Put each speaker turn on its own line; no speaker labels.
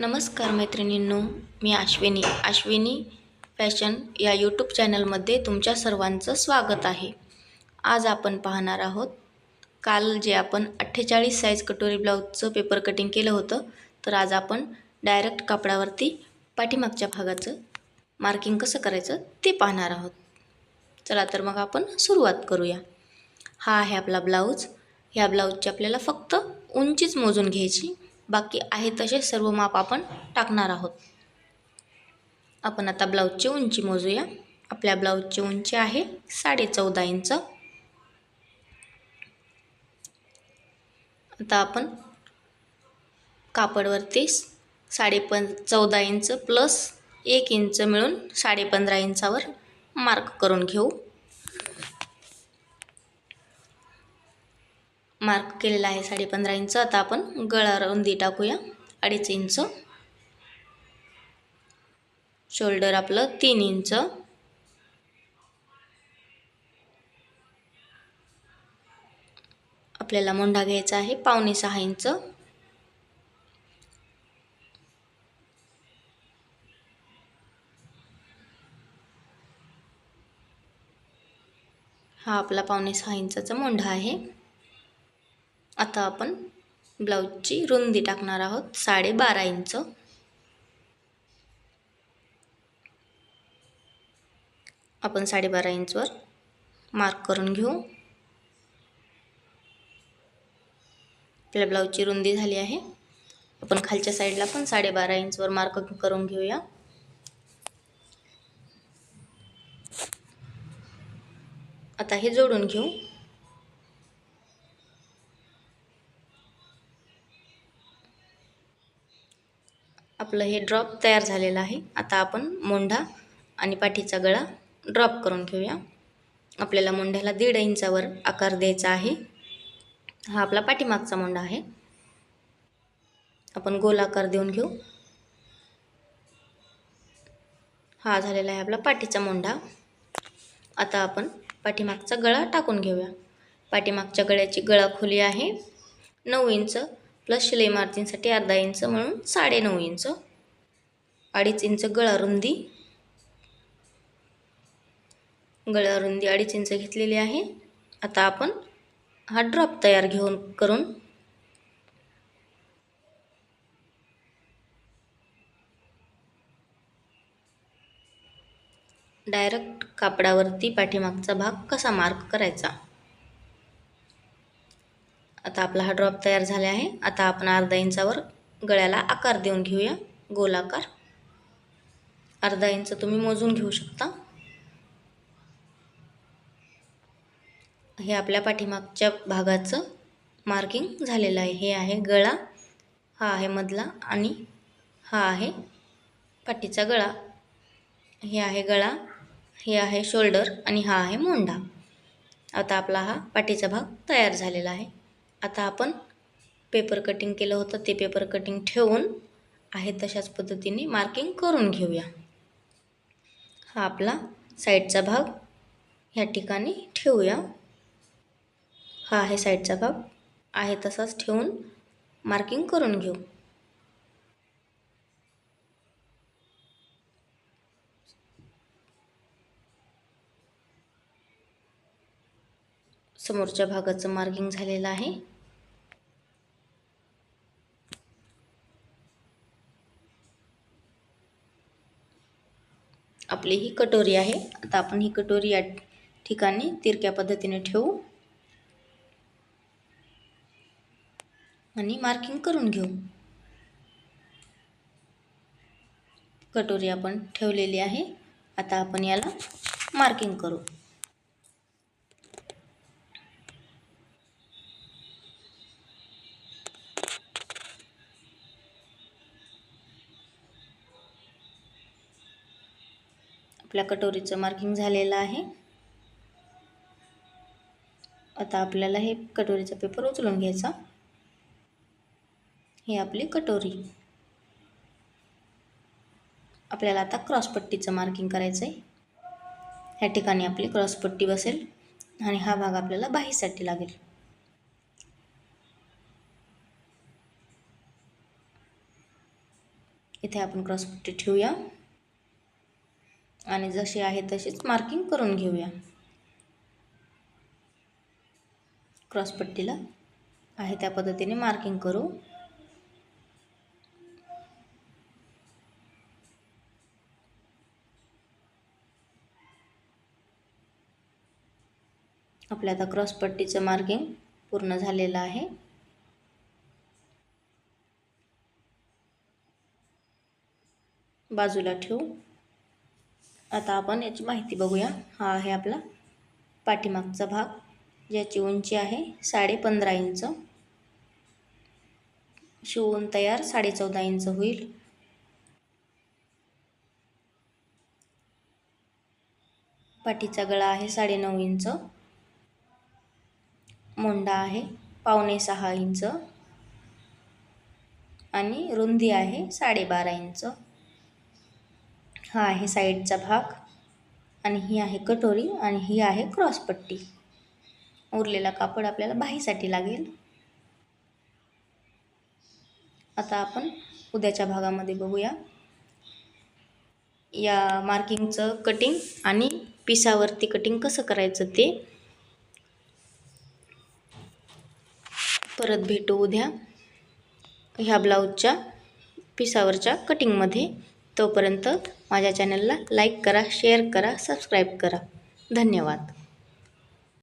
नमस्कार मैत्रिणींनो मी अश्विनी. अश्विनी फॅशन या यूट्यूब चॅनलमध्ये तुमच्या सर्वांचं स्वागत आहे. आज आपण पाहणार आहोत काल जे आपण अठ्ठेचाळीस साईज कटोरी ब्लाऊजचं पेपर कटिंग केलं होतं तर आज आपण डायरेक्ट कापडावरती पाठीमागच्या भागाचं मार्किंग कसं करायचं ते पाहणार आहोत. चला तर मग आपण सुरुवात करूया. हा आहे आपला ब्लाऊज ह्या ब्लाऊजची आपल्याला फक्त उंचीच मोजून घ्यायची. बाकी आहे तसे सर्व माप आपण टाकणार आहोत. आपण आता ब्लाऊजची उंची मोजूया. आपल्या ब्लाऊजची उंची आहे साडे चौदा इंच. आता आपण कापडवरती साडेपं चौदा इंच प्लस एक इंच मिळून साडेपंधरा इंचावर मार्क करून घेऊ. मार्क केलेला आहे साडेपंधरा इंच. आता आपण गळा रुंदी टाकूया अडीच इंच. शोल्डर आपलं तीन इंच. आपल्याला मोंढा घ्यायचा आहे पावणे सहा इंच. हा आपला पावणे सहा इंचाचा मोंढा आहे. आता आपण ब्लाऊजची रुंदी टाकणार आहोत साडेबारा इंच. आपण साडेबारा इंचवर मार्क करून घेऊ. आपल्या ब्लाऊजची रुंदी झाली आहे. आपण खालच्या साईडला पण साडेबारा इंचवर मार्क करून घेऊया. आता हे जोडून घेऊ. आपलं हे ड्रॉप तयार झालेलं आहे. आता आपण मोंढा आणि पाठीचा गळा ड्रॉप करून घेऊया. आपल्याला मोंढ्याला दीड इंचावर आकार द्यायचा आहे. हा आपला पाठीमागचा मोंढा आहे. आपण गोल आकार देऊन घेऊ. हा झालेला आहे आपला पाठीचा मोंढा. आता आपण पाठीमागचा गळा टाकून घेऊया. पाठीमागच्या गळ्याची गळा खोली आहे. नऊ इंच प्लस शिलाई मार्जिनसाठी अर्धा इंच म्हणून साडे नऊ इंच. अडीच इंच गळा रुंदी. गळा रुंदी अडीच इंच घेतलेली आहे. आता आपण हा ड्रॉप तयार घेऊन करून डायरेक्ट कापडावरती पाठीमागचा भाग कसा मार्क करायचा? आता आपला हा ड्रॉप तयार झाला आहे. आता आपण अर्धा इंचावर गळ्याला आकार देऊन घेऊया. गोलाकार. अर्धा इंच तुम्ही मोजून घेऊ शकता. हे आपल्या पाठीमागच्या भागाचं मार्किंग झालेलं आहे. हे आहे गळा हा आहे मधला आणि हा आहे पाठीचा गळा. हे आहे गळा हे आहे शोल्डर आणि हा आहे मोंढा. आता आपला हा पाठीचा भाग तयार झालेला आहे. आता आपण पेपर कटिंग केलं होतं ते पेपर कटिंग ठेवून आहे तशाच पद्धतीने मार्किंग करून घेऊया. हा आपला साईडचा भाग ह्या ठिकाणी ठेवूया. हा आहे साईडचा भाग. आहे तसाच ठेवून मार्किंग करून घेऊ. समोरच्या भागाचं मार्किंग झालेलं आहे. आपली ही कटोरी आहे. आता आपण ही कटोरी या ठिकाणी तिरक्या पद्धतीने ठेवू. आणि मार्किंग करून घेऊ. कटोरी आपण ठेवलेली आहे. आता आपण याला मार्किंग करू. आपल्या कटोरीचं मार्किंग झालेलं आहे. आता आपल्याला हे कटोरीचा पेपर उचलून घ्यायचा. ही आपली कटोरी. आपल्याला आता क्रॉसपट्टीचं मार्किंग करायचं आहे ह्या ठिकाणी आपली क्रॉसपट्टी बसेल आणि हा भाग आपल्याला बाहीसाठी लागेल. इथे आपण क्रॉसपट्टी ठेवूया. आणि जशी आहे तशीच मार्किंग करून घेऊया. क्रॉसपट्टीला आहे त्या पद्धतीने मार्किंग करू. आपल्या आता क्रॉसपट्टीचं मार्किंग पूर्ण झालेलं आहे. बाजूला ठेवू. आता आपण याची माहिती बघूया. हा आहे आपला पाठीमागचा भाग. ज्याची उंची आहे साडे पंधरा इंच. शिवून तयार साडे चौदा इंच होईल. पाठीचा गळा आहे साडेनऊ इंच. मोंडा आहे पावणे सहा इंच. आणि रुंदी आहे साडेबारा इंच. हा आहे साईडचा भाग आणि ही आहे कटोरी आणि ही आहे क्रॉसपट्टी उरलेला कापड आपल्याला बाहीसाठी लागेल. आता आपण उद्याच्या भागामध्ये बघूया. या मार्किंगचं कटिंग आणि पिसावरती कटिंग कसं करायचं ते परत भेटू उद्या. ह्या ब्लाऊजच्या पिसावरच्या कटिंगमध्ये तोपर्यंत माझ्या चॅनलला लाईक करा शेअर करा सबस्क्राईब करा. धन्यवाद.